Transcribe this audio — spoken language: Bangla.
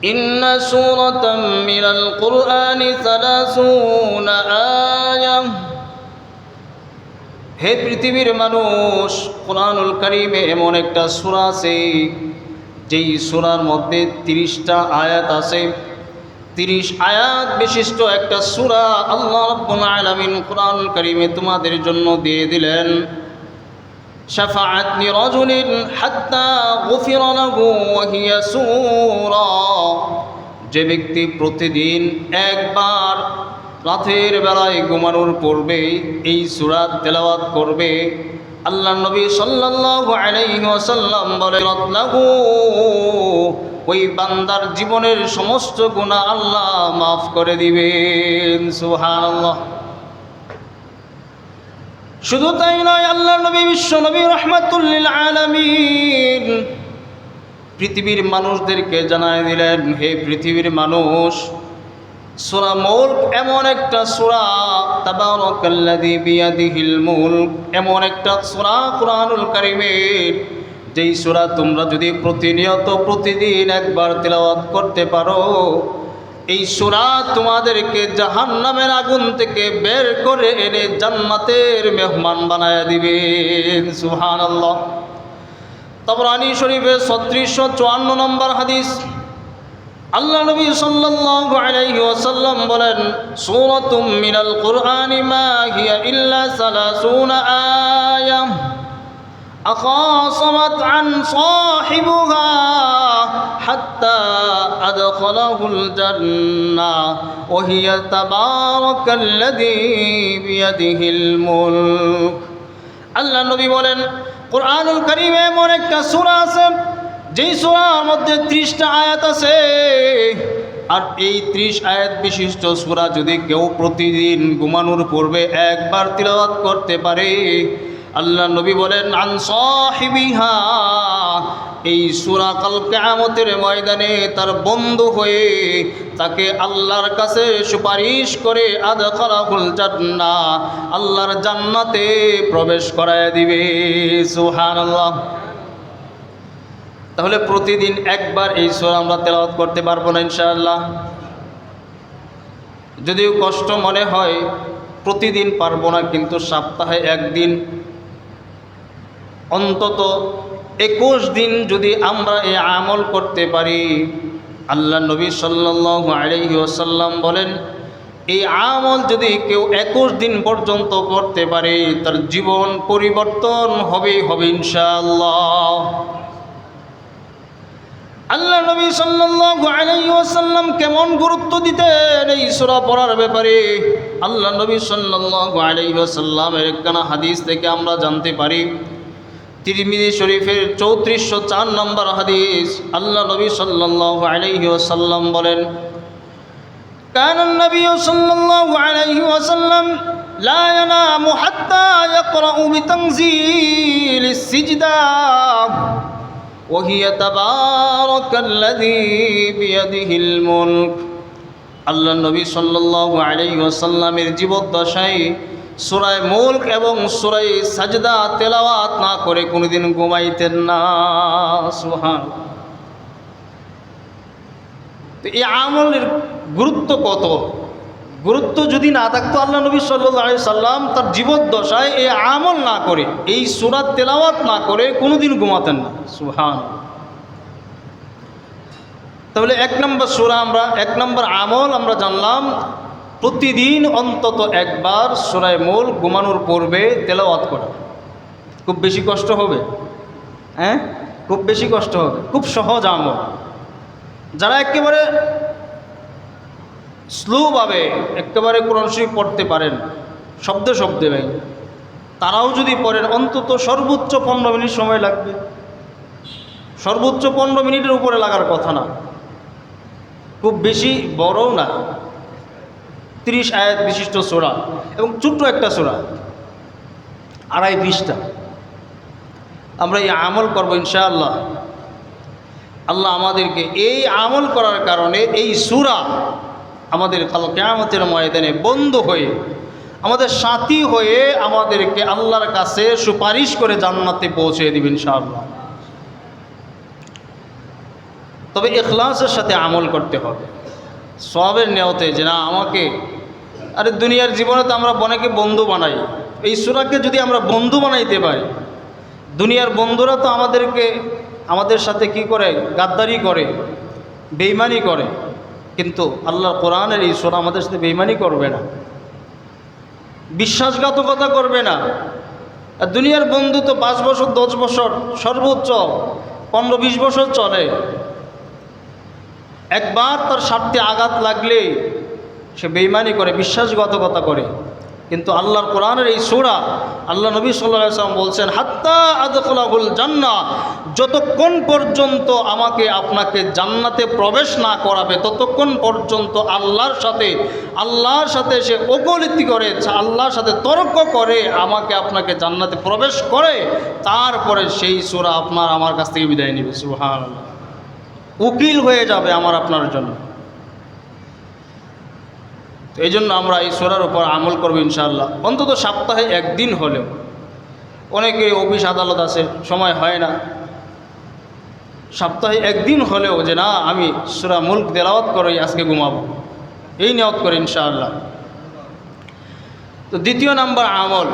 إن سورة من القرآن ثلاثون آية হে পৃথিবীর মানুষ কোরআনুল কারিমে এমন একটা সূরা আছে যেই সূরার মধ্যে তিরিশটা আয়াত আছে তিরিশ আয়াত বিশিষ্ট একটা সূরা আল্লাহ রাব্বুল আলামিন কোরআনুল কারিমে তোমাদের জন্য দিয়ে দিলেন شفعت لرجل حتى غفر له وهي سورة যে ব্যক্তি প্রতিদিন একবার রাতের বেলায় ঘুমানোর পূর্বে এই সুরাত তেলাওয়াত করবে আল্লাহ নবী সাল্লাল্লাহু আলাইহি ওয়াসাল্লাম বলে রত্নাহু ওই বান্দার জীবনের সমস্ত গুনাহ আল্লাহ মাফ করে দিবেন সুবহানাল্লাহ শুধু তাই নয়, আল্লাহ নবী, বিশ্ব নবী, রহমাতুল্লিল আলামিন। পৃথিবীর মানুষদেরকে জানায় দিলেন, হে পৃথিবীর মানুষ, সুরা মুল্ক এমন একটা সুরা, তাবারাকাল্লাযী বিয়াদিহিল মুল্ক, এমন একটা সুরা কুরআনুল কারীমের, যেই সুরা তোমরা যদি প্রতিনিয়ত প্রতিদিন একবার তেলাওয়াত করতে পারো এই সুরা তোমাদেরকে জাহান্নামের আগুন থেকে বের করে এনে জান্নাতের মেহমান বানায় দিবেন। সুবহানাল্লাহ। তবরানি শরীফের ছত্রিশশো চুয়ান্ন নম্বর হাদিস। আল্লাহ নবী সাল্লাল্লাহু বলেন, সূরাতুম মিনাল কুরআনি মা হিয়া ইল্লা সালাসুনা أخاصمت عن صاحبها حتى أدخله الجنة وهي تبارك الذي بيده الملك আল্লাহ নবী বলেন কোরআনুল করিমে এমন একটা সূরা আছে যেই সূরার মধ্যে ত্রিশটা আয়াত আছে আর এই ত্রিশ আয়াত বিশিষ্ট সূরা যদি কেউ প্রতিদিন ঘুমানোর পূর্বে একবার তিলাওয়াত করতে পারে আল্লাহ নবী বলেন, আন সাহিবিহা এই সুরা কাল কেয়ামতের ময়দানে তার বন্ধু হয়ে তাকে আল্লাহর কাছে সুপারিশ করে আদা জান্না আল্লাহর জান্নাতে প্রবেশ করায় দিবে। সুবহানাল্লাহ। তাহলে প্রতিদিন একবার এই সুরা আমরা তেলাওয়াত করতে পারব না ইনশাআল্লাহ। যদিও কষ্ট মনে হয়, প্রতিদিন পারব না, কিন্তু সপ্তাহে একদিন অন্তত একুশ দিন যদি আমরা এই আমল করতে পারি, আল্লাহ নবী সাল্লাল্লাহু আলাইহি ওয়াসাল্লাম বলেন, এই আমল যদি কেউ একুশ দিন পর্যন্ত করতে পারে, তার জীবন পরিবর্তন হবে হবে ইনশাআল্লাহ। আল্লাহ নবী সাল্লাল্লাহু কেমন গুরুত্ব দিতেন এই সূরা পড়ার ব্যাপারে? আল্লাহ নবী সাল্লাল্লাহু আলাইহি ওয়াসাল্লামের একখানা হাদিস থেকে আমরা জানতে পারি তিরমিজি শরীফের চৌত্রিশশো চার নম্বর হাদিস আল্লাহ নবী সাল্লাল্লাহু আলাইহি ওয়াসাল্লাম বলেন كان النبي صلى الله عليه وسلم لا ينام حتى يقرأ بتنزيل السجدة وهي تبارك الذي بيده الملك আল্লাহ নবী সাল্লাল্লাহু আলাইহি ওয়াসাল্লামের জীবদ্দশায় সুরায় মুল্ক এবং সুরায় সাজদা তেলাওয়াত না করে কোনোদিন ঘুমাইতেন না সুহান তো এই আমলের গুরুত্ব কত? গুরুত্ব যদি না থাকতো আল্লাহ নবী সাল্লাহ সাল্লাম তার জীবদ্দশায় এই আমল না করে, এই সুরাত তেলাওয়াত না করে কোনোদিন ঘুমাতেন না সুহান তাহলে এক নম্বর সুরা আমরা, এক নম্বর আমল আমরা জানলাম প্রতিদিন অন্তত একবার সুরায় মূল ঘুমানোর পূর্বে তেলাওয়াত করা। খুব বেশি কষ্ট হবে। হ্যাঁ? খুব বেশি কষ্ট হবে। খুব সহজ আমল। যারা একেবারে স্লোভাবে একেবারে কোরআন শরীফ পড়তে পারেন, শব্দে শব্দে ভাই, তারাও যদি পড়েন, অন্তত সর্বোচ্চ পনেরো মিনিট সময় লাগবে। সর্বোচ্চ পনেরো মিনিটের উপরে লাগার কথা না। খুব বেশি বড়ও না। তিরিশ আয়াত বিশিষ্ট সোরা এবং ছোট্ট একটা সোরা, আড়াই বিশটা আমরা এই আমল করব ইনশাআল্লাহ। আল্লাহ আমাদেরকে এই আমল করার কারণে এই সুরা আমাদের কাল কেয়ামতের ময়দানে বন্ধ হয়ে, আমাদের সাথী হয়ে আমাদেরকে আল্লাহর কাছে সুপারিশ করে জান্নাতে পৌঁছে দিবেন ইনশাআল্লাহ। তবে এখলাসের সাথে আমল করতে হবে। সবের নেওয়াতে যে না, আমাকে আরে দুনিয়ার জীবনে তো আমরা অনেকে বন্ধু বানাই। এই সুরাকে যদি আমরা বন্ধু বানাইতে পারি, দুনিয়ার বন্ধুরা তো আমাদেরকে, আমাদের সাথে কি করে? গাদ্দারি করে, বেইমানি করে। কিন্তু আল্লাহ কোরআনের এই সুরা আমাদের সাথে বেইমানি করবে না। বিশ্বাসঘাতকতা করবে না। আর দুনিয়ার বন্ধু তো পাঁচ বছর, দশ বছর সর্বোচ্চ, পনেরো, বিশ বছর চলে। একবার তার স্বার্থে আঘাত লাগলে সে বেইমানি করে, বিশ্বাসঘাতকতা করে। কিন্তু আল্লাহর কোরআনের এই সুরা, আল্লাহ নবী সাল্লাম বলছেন, হাত্তা আদখলাহুল জান্না যতক্ষণ পর্যন্ত আমাকে আপনাকে জান্নাতে প্রবেশ না করাবে, ততক্ষণ পর্যন্ত আল্লাহর সাথে আল্লাহর সাথে সে ওকলিতি করে, আল্লাহর সাথে তর্ক করে, আমাকে আপনাকে জান্নাতে প্রবেশ করে, তারপরে সেই সুরা আপনার, আমার কাছ থেকে বিদায় নেবে। সুহান উকিল হয়ে যাবে আমার আপনার জন্য। তো এই জন্য আমরা এই সোরার উপর আমল করব ইনশাআল্লাহ। অন্তত সপ্তাহে একদিন হলেও। অনেকে অফিস, আদালত আছে, সময় হয় না। সপ্তাহে একদিন হলেও যে না, আমি সুরা মুল্ক দেলাওয়াত করে, আজকে ঘুমাবো। এই নিয়ত করে ইনশাআল্লাহ। তো দ্বিতীয় নাম্বার আমল।